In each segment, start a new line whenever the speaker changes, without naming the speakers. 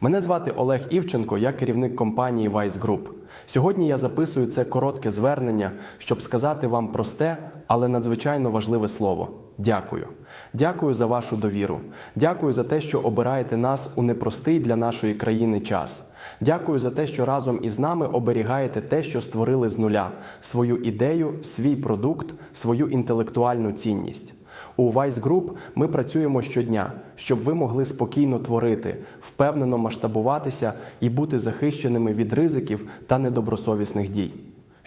Мене звати Олег Івченко, я керівник компанії Vice Group. Сьогодні я записую це коротке звернення, щоб сказати вам просте, але надзвичайно важливе слово. Дякую. Дякую за вашу довіру. Дякую за те, що обираєте нас у непростий для нашої країни час. Дякую за те, що разом із нами оберігаєте те, що створили з нуля свою ідею, свій продукт, свою інтелектуальну цінність. У Vice Group ми працюємо щодня, щоб ви могли спокійно творити, впевнено масштабуватися і бути захищеними від ризиків та недобросовісних дій.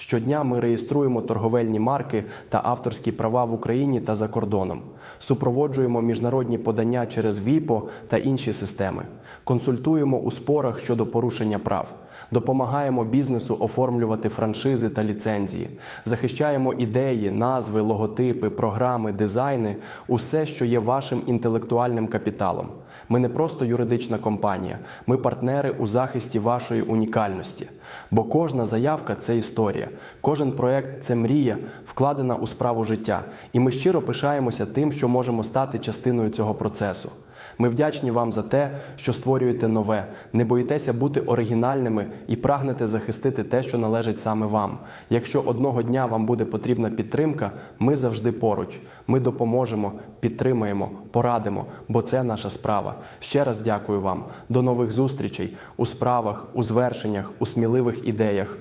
Щодня ми реєструємо торговельні марки та авторські права в Україні та за кордоном, супроводжуємо міжнародні подання через ВІПО та інші системи, консультуємо у спорах щодо порушення прав, допомагаємо бізнесу оформлювати франшизи та ліцензії, захищаємо ідеї, назви, логотипи, програми, дизайни, усе, що є вашим інтелектуальним капіталом. Ми не просто юридична компанія, ми партнери у захисті вашої унікальності. Бо кожна заявка це історія, кожен проект це мрія, вкладена у справу життя. І ми щиро пишаємося тим, що можемо стати частиною цього процесу. Ми вдячні вам за те, що створюєте нове, не боїтеся бути оригінальними і прагнете захистити те, що належить саме вам. Якщо одного дня вам буде потрібна підтримка, ми завжди поруч. Ми допоможемо, підтримаємо, порадимо, бо це наша справа. Ще раз дякую вам. До нових зустрічей у справах, у звершеннях, у сміливих ідеях.